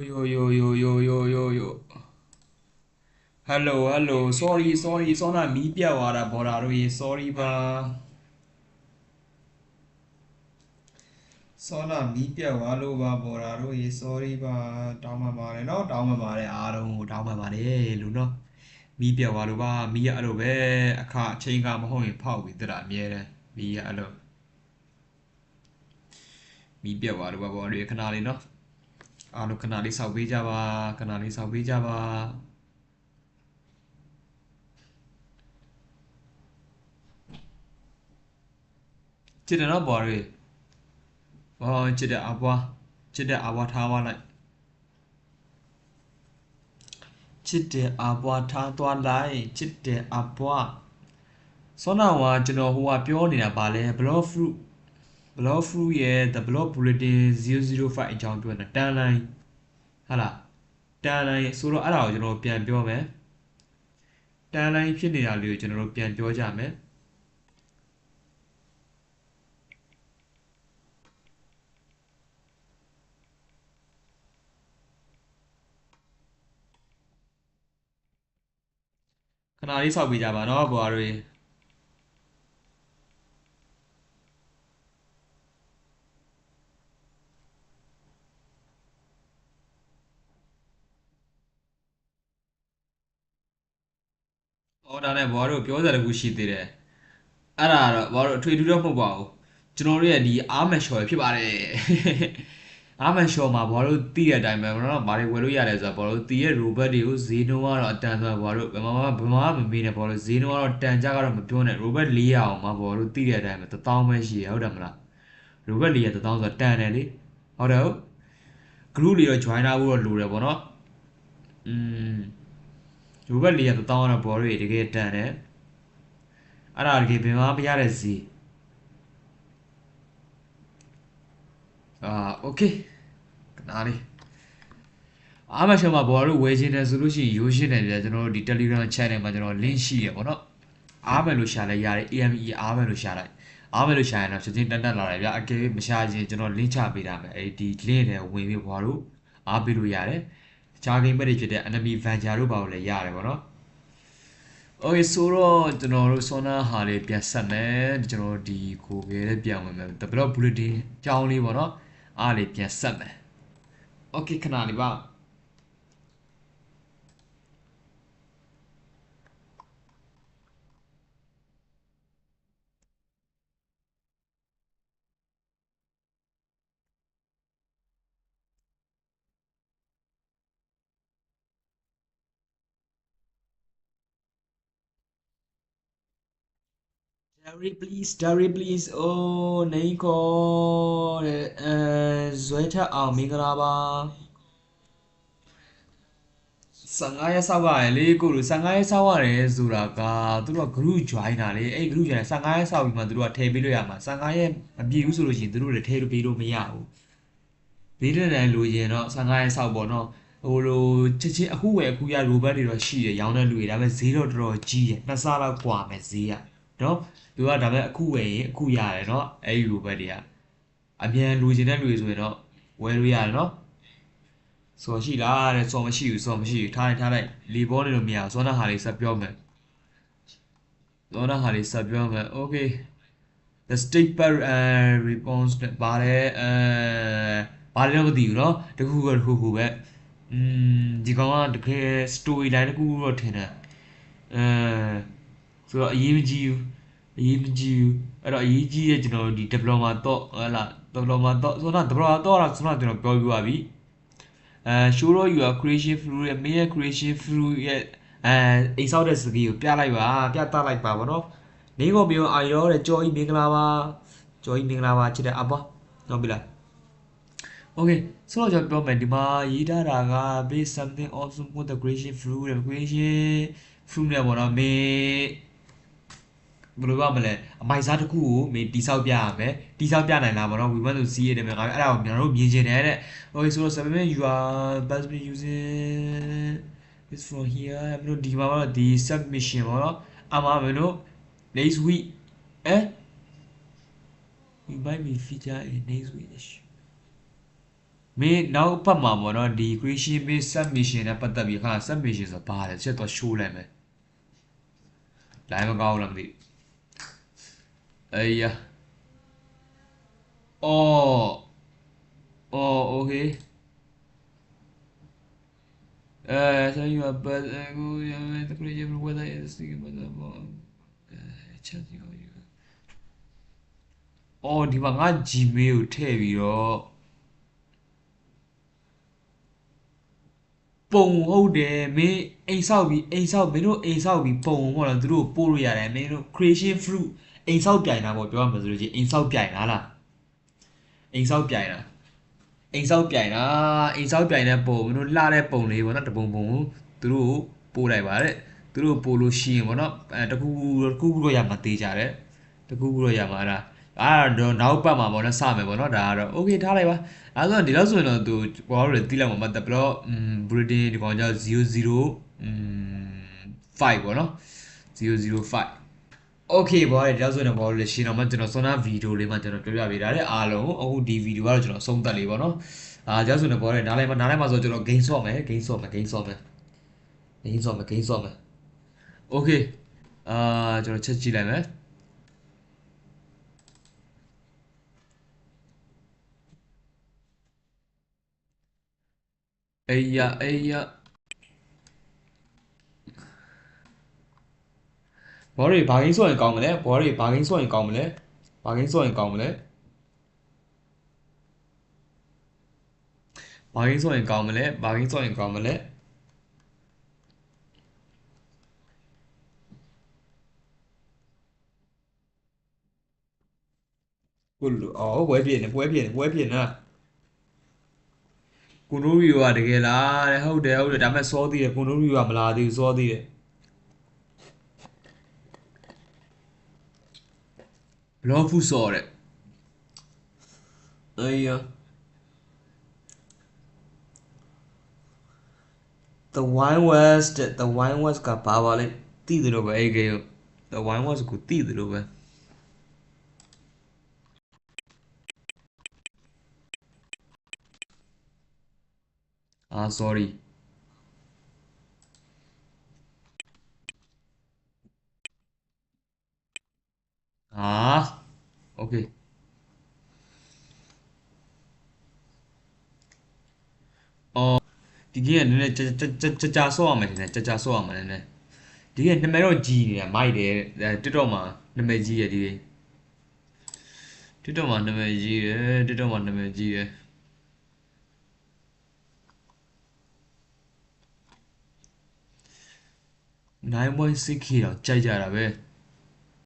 yo yo yo yo yo yo yo hello hello sorry sorry စောနာမီးပြတ်သွားတာဘော်ဒါတို့ရေ sorry ပါစောနာမီးပြတ်သွားလို့ပါဘော်ဒါတို့ရေ sorry ပါတောင်းပန်ပါတယ်เนาะတောင်းပန်ပါတယ်အားလုံးကိုတောင်းပန်ပါတယ်လူเนาะမီးပြတ်သွားလို့ပါမီးရအဲ့လိုပဲအခအချိန်ကမဟုတ်ရင်ဖောက်ပြီးတက်တာအမြဲတမ်းမီးရအဲ့လိုမီးပြတ်သွားလို့ပါဘော်ဒါတွေခဏလေးเนาะ အားလုံးခဏလေးစောက်ပေးကြပါခဏလေးစောက်ပေးကြပါချစ်တယ်နော်ဘော်ရီဘောချစ်တဲ့အဘွားချစ်တဲ့အဘွားထားသွားလိုက်ချစ်တဲ့အဘွားထားသွားလိုက်ချစ်တဲ့အဘွားစောနာဝါကျွန်တော်ဟိုကပြောနေတာဗာလဲ block fruit Blog Fruit ရဲ့ The Blog Bulletin 005အကြောင်းပြောတာတန်လိုင်းဟုတ်လားတန်လိုင်းဆိုတော့အဲ့ဒါကိုကျွန်တော်တို့ပြန်ပြောမယ်တန်လိုင်းဖြစ်နေတာလေးကိုကျွန်တော်တို့ပြန်ပြောကြမယ်ခဏလေးဆောက်ပေးကြပါနော်ဘွားတွေ အော်ဒါနဲ့ဘွားတို့ပြောစရာတစ်ခုရှိသေးတယ်အဲ့ဒါတော့ဘွားတို့အထွေထူးတော့မဟုတ်ပါဘူးကျွန်တော်တို့ရဲ့ဒီအာမန်ရှော်ဖြစ်ပါတယ်အာမန်ရှော်မှာဘွားတို့သိတဲ့အတိုင်းပဲကျွန်တော်တို့ဘာတွေဝယ်လို့ရတယ်ဆိုတော့ဘွားတို့တည်ရဲ့ robot တွေကိုဈေးနှုန်းကတော့အတန်ဆိုတော့ဘွားတို့ဘယ်မှာမှဘယ်မှာမှမမေးနဲ့ဘွားတို့ဈေးနှုန်းကတော့တန်ကြကတော့မပြောနဲ့ robot 400အောင်မှာဘွားတို့သိတဲ့အတိုင်းပဲ1000ပဲရှိရဟုတ်တယ်မလား robot 400 1000ဆိုတော့တန်တယ်လေဟုတ်တယ်ဟုတ် group တွေတော့ join လာဖို့တော့လိုတယ်ပေါ့နော် อืม robot 400 1000ကတော့ဘွားတို့တကယ်တန်တယ်အဲ့ဒါတကယ်ဘယ်မှာမရတဲ့ဈေးအာโอเคခဏလေးအားမရှောမှာဘော်တို့ဝယ်ခြင်းတယ်ဆိုလို့ရှိရင်ရိုးရှင်းတယ်ပြကျွန်တော်တို့ဒီ Telegram channel မှာကျွန်တော် link ရှိရပေါ့နော်အားမယ်လို့ရှာလိုက်ရတယ် AME အားမယ်လို့ရှာလိုက်အားမယ်လို့ရှာရင်တော့ချက်ချင်းတက်တက်လာတယ်ဗျအကယ်မရှာရင်ကျွန်တော် link ချပေးတာမယ်အဲဒီ link တွေဝင်ပြီးဘော်တို့အားပေးလို့ရတယ် တခြား game တွေဖြစ်တဲ့ enemy venture တို့ပါလို့လည်းရတယ်ပေါ့နော် Okay ဆိုတော့ကျွန်တော်တို့ Sona ဟာလေးပြန်ဆက်မယ်ကျွန်တော်ဒီကိုခဲလေးပြန်ဝင်မယ် develop bulletin အကြောင်းလေးပေါ့နော်အားလေးပြန်ဆက်မယ် Okay ခဏလေးပါ Derry please Derry please အိုးနေခေါ်တဲ့အဲဇွဲထက်အောင်မင်္ဂလာပါ15ရက်ဆောက်ရတယ်လေကိုလူ15ရက်ဆောက်ရတယ်ဆိုတာကသူတို့က group join တာလေအဲ့ group join 15ရက်ဆောက်ပြီးမှသူတို့ကထည့်ပေးလို့ရမှာ15ရက်မပြည့်ဘူးဆိုလို့ရှိရင်သူတို့လည်းထည့်လို့ပေးလို့မရဘူးဘေးတဲ့တိုင်းလိုရင်တော့15ရက်ဆောက်ပေါ့နော်ဟိုလိုချက်ချင်းအခုဝယ်အခုရ robot တွေတော့ရှိတယ်ရောင်းတဲ့လူတွေဒါပေမဲ့ဈေးတော့တော်တော်ကြီးတယ်နှစ်ဆလောက်กว่าမယ်ဈေးက နော်သူကဒါပေမဲ့အခုဝယ်ရင်အခုရတယ်เนาะအဲ့ဒီ robot တွေကအမြန်လူချင်တဲ့လူတွေဆိုရင်တော့ဝယ်လို့ရတယ်เนาะစော်ရှိလားတဲ့စော်မရှိဘူးစော်မရှိဘူးထားလိုက်ထားလိုက်လီဘောနေလို့မရဘူးစောနာဟာလေးဆက်ပြောမယ်စောနာဟာလေးဆက်ပြောမယ် okay the state per uh, response နဲ့ပါတယ်အဲဘာလဲမသိဘူးเนาะတခုကတခုခုပဲอืมဒီကောင်ကတကယ် story line တခုတော့ထင်တယ်အဲ ဆိုတော့အရေးမကြီးဘူးအရေးမကြီးဘူးအဲ့တော့အရေးကြီးတဲ့ကျွန်တော်ဒီ diploma တော့ဟလာ diploma တော့ဆိုတော့ diploma တော့လားဆိုတော့ကျွန်တော်ပြောပြပါပြီအဲ show your creation through ရဲ့ main creation through ရဲ့အဲအိမ်ဆောက်တဲ့စကီကိုပြလိုက်ပါပြသလိုက်ပါဗောနော်နေကိုမျိုးအာရောတဲ့ကြော်ကြီးမင်္ဂလာပါကြော်ကြီးမင်္ဂလာပါချစ်တဲ့အဘွားဟုတ်ပြီလား Okay ဆိုတော့ကျွန်တော်ပြောမယ်ဒီမှာရေးထားတာက base something awesome with the creation through the creation through နဲ့ပေါ့နော်မေ ဘယ်လိုပြောမလဲအမိုက်စားတစ်ခုကိုမင်းတိဆောက်ပြရမယ်တိဆောက်ပြနိုင်လားဗောနော် we want to see it တယ်ငါအဲ့ဒါကိုကျွန်တော်တို့မြင်ချင်တယ်တဲ့ okay ဆိုတော့ seven you are best be using this from here မင်းတို့ဒီမှာတော့ဒီ submission ဗောနော်အမှားမင်းတို့ next week အဲ we might be feature in next week မင်းနောက်အပတ်မှာပေါ့နော်ဒီ creation based submission နဲ့ပတ်သက်ပြီးခါ submission ဆိုတာဘာလဲချက်တော့ show လိုက်မယ် line မကောင်းဘူးလားမသိဘူး အေးရအော်အော် okay အဲ so you are but go the creation whether is the but the chat you you အော်ဒီမှာငါ Gmail ကိုထည့်ပြီးတော့ပုံဟုတ်တယ်မင်းအိမ်ဆောက်ပြီးအိမ်ဆောက်မင်းတို့အိမ်ဆောက်ပြီးပုံပေါ့နော်သူတို့ပို့လို့ရတယ်မင်းတို့ creation fruit အိမ်ဆောက်ပြိုင်တာပေါ့ပြောရမှာဆိုလို့ချင်းအိမ်ဆောက်ပြိုင်တာလားအိမ်ဆောက်ပြိုင်တာအိမ်ဆောက်ပြိုင်တာအိမ်ဆောက်ပြိုင်တဲ့ပုံမင်းတို့လှတဲ့ပုံလေးပေါ့နော်တပုံပုံကိုသူတို့ပို့လိုက်ပါတဲ့သူတို့ပို့လို့ရှိရင်ပေါ့နော်အဲတခုခုတခုခုတော့ရမှာသေးကြတယ်တခုခုတော့ရမှာအဲ့ဒါအဲ့တော့နောက်ပတ်မှာပေါ့နော်စမယ်ပေါ့နော်ဒါကတော့ okay ထားလိုက်ပါအဲ့တော့ဒီလောက်ဆိုရင်တော့သူဘောလို့တီးလိုက်မှာမတ်တဘလော့อืม Britain ဒီကောင်ကြောင့်00อืม5ပေါ့နော်005 okay ဘောလေဒီလောက်ဆိုရင်ဘောလို့ရှင်းတော့မှကျွန်တော်စွမ်းနာဗီဒီယိုလေးမှကျွန်တော်ပြောပြပေးတာတဲ့အားလုံးအခုဒီဗီဒီယိုကတော့ကျွန်တော်အဆုံးသတ်လေးပေါ့နော်အာကြောက်ဆိုရင်ဘောလေနားလိုက်မှာနားလိုက်မှာဆိုကျွန်တော် game ဆော့မယ် game ဆော့မယ် game ဆော့မယ် game ဆော့မယ် game ဆော့မယ် okay အာကျွန်တော်ချက်ကြည့်လိုက်မယ်အေးရအေးရ ဘောရီဘာဂိမ်းဆော့ရင်ကောင်းမလဲဘောရီဘာဂိမ်းဆော့ရင်ကောင်းမလဲဘာဂိမ်းဆော့ရင်ကောင်းမလဲဘာဂိမ်းဆော့ရင်ကောင်းမလဲဘာဂိမ်းဆော့ရင်ကောင်းမလဲကိုလူအော်ပွဲပြင်းနေပွဲပြင်းနေပွဲပြင်းနေကိုနိုရီယိုကတကယ်လားတဲ့ဟုတ်တယ်ဟုတ်တယ်ဒါပေမဲ့စောသေးတယ်ကိုနိုရီယိုကမလာသေးဘူးစောသေးတယ် ဘလော့ဖူစောတဲ့အေးရ The Wine West The Wine West ကဘာပါလဲတည်တယ်လို့ပဲအဲ့ကေ The Wine West ကိုတည်တယ် လို့ပဲအာ sorry အာ okay အော်ဒီကြီးကနည်းနည်းကြာကြာကြာကြာဆော့ရမယ်နည်းနည်းကြာကြာဆော့ရမယ်နည်းနည်းဒီကနာမည်တော့ကြီးနေတာမိုက်တယ်အဲ TikTok မှာနာမည်ကြီးရဒီ TikTok မှာနာမည်ကြီးတယ် TikTok မှာနာမည်ကြီးတယ် 9.6k တော့ကြိုက်ကြတာပဲ